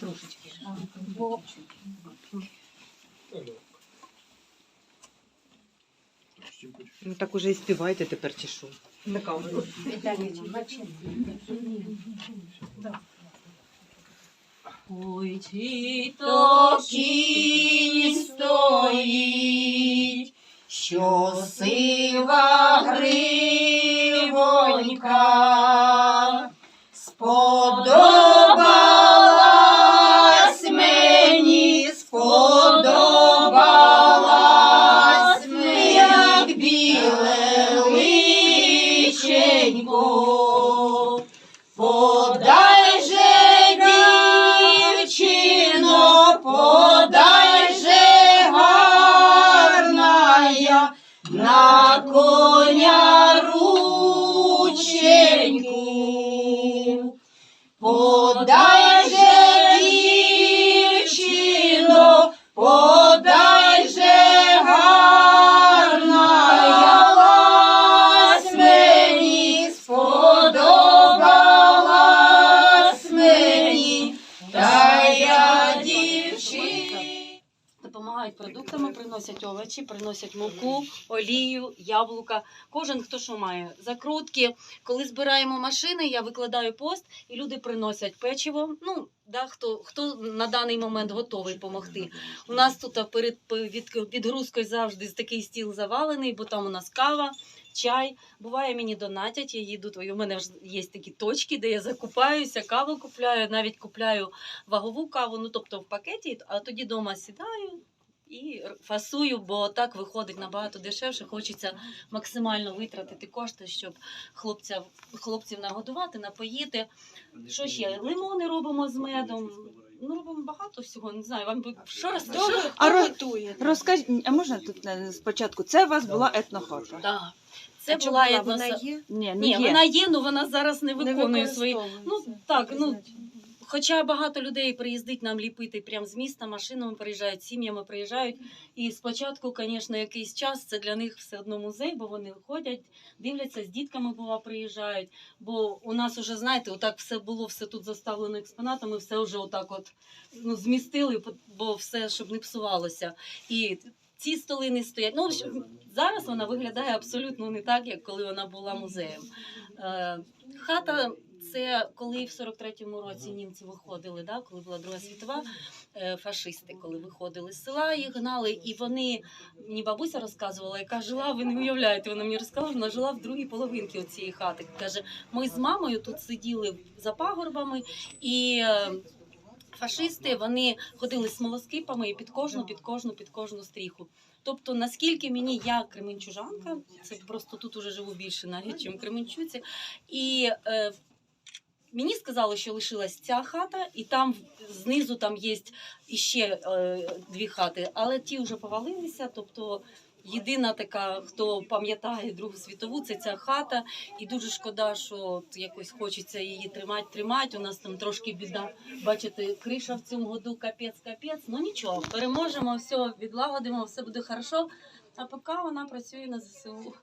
трошечки. Бо Ну так уже і співайте тепер чи що? Ой, чи то кінь стоїть, що сива гривонька сподобалась For that Допомагають продуктами, приносять овочі, приносять муку, олію, яблука. Кожен хто що має. Закрутки. Коли збираємо машини, я викладаю пост, і люди приносять печиво. Ну, да, хто, хто на даний момент готовий допомогти. У нас тут перед відгрузкою завжди такий стіл завалений, бо там у нас кава. Чай, буває, мені донатять, я їду. У мене ж є такі точки, де я закупаюся, каву купляю, навіть купляю вагову каву, ну тобто в пакеті, а тоді вдома сідаю і фасую, бо так виходить набагато дешевше. Хочеться максимально витратити кошти, щоб хлопців, хлопців нагодувати, напоїти. Що ще? Лимони робимо з медом. Ну, робимо багато всього, не знаю. Вам би що розкажу? А роз... розкажіть, а можна тут е, спочатку? Це у вас була етнохата? Так. Це А була була? етнос... вона є? Ні, не Ні, є. вона є, але вона зараз не виконує свої. Ну, так, ну. Хоча багато людей приїздить нам ліпити прямо з міста, машинами приїжджають, сім'ями приїжджають. І спочатку, звісно, якийсь час це для них все одно музей, бо вони ходять, дивляться, з дітками бува приїжджають. Бо у нас уже, знаєте, отак все було, все тут заставлено експонатами, все вже отак от ну, змістили, бо все, щоб не псувалося. І ці столи не стоять. Ну, зараз вона виглядає абсолютно не так, як коли вона була музеєм. Е, хата це коли в 43-му році німці виходили, да, коли була Друга світова, е, фашисти, коли виходили з села, їх гнали, і вони мені бабуся розказувала, яка жила, ви не уявляєте, вона мені розказала, вона жила в другій половинці цієї хати. Каже, ми з мамою тут сиділи за пагорбами і. е, Фашисти вони ходили з смолоскипами і під кожну, під кожну, під кожну стріху. Тобто, наскільки мені я кременчужанка, це просто тут уже живу більше навіть, чим Кременчуці, і е, мені сказали, що лишилась ця хата, і там знизу там є іще е, дві хати, але ті вже повалилися. Тобто єдина така, хто пам'ятає Другу світову, це ця хата. І дуже шкода, що якось хочеться її тримати, тримати. У нас там трошки біда. Бачите, криша в цьому году капець, капець. Ну нічого, переможемо, все відлагодимо, все буде хорошо. А поки вона працює на ЗСУ.